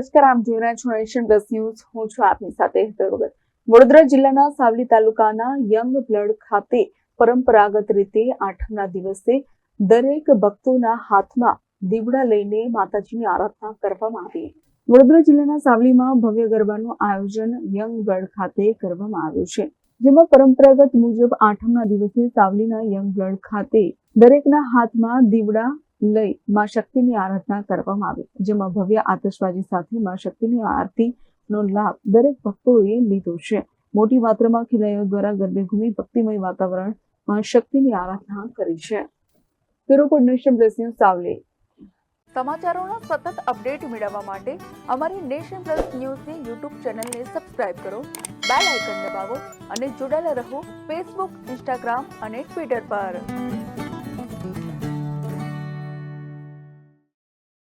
નમસ્કાર આપ જોઈ રહ્યા છો નેશન પ્લસ ન્યૂઝ. હું છું આપની સાથે હેતલ વડોદરા જિલ્લાના સાવલી તાલુકાના યંગ બ્લડ ખાતે પરંપરાગત રીતે આઠમના દિવસે દરેક ભક્તોના હાથમાં દીવડા લઈને માતાજીની આરાધના કરવામાં આવી. વડોદરા જિલ્લાના સાવલીમાં ભવ્ય ગરબાનું આયોજન યંગ બ્લડ ખાતે કરવામાં આવ્યું છે. જેમાં પરંપરાગત મુજબ આઠમના દિવસે સાવલીના યંગ બ્લડ ખાતે દરેકના હાથમાં દીવડા લઈ માં શક્તિની આરાધના કરવામાં આવી. જેમાં ભવ્ય આતશબાજી સાથે માં શક્તિની આરતીનો લાભ દરેક ભક્તોએ લીધો છે. મોટી માત્રામાં ખેલૈયાઓ દ્વારા ગરબે ઘૂમી ભક્તિમય વાતાવરણમાં શક્તિની આરાધના કરી છે. Bureau for nation plus Savli. સમાચારોના સતત અપડેટ મેળવવા માટે અમારી નેશન પ્લસ ન્યૂઝની યુટ્યુબ ચેનલને સબસ્ક્રાઇબ કરો, બેલ આઇકન દબાવો અને જોડાયેલા રહો ફેસબુક, ઇન્સ્ટાગ્રામ અને ટ્વિટર પર.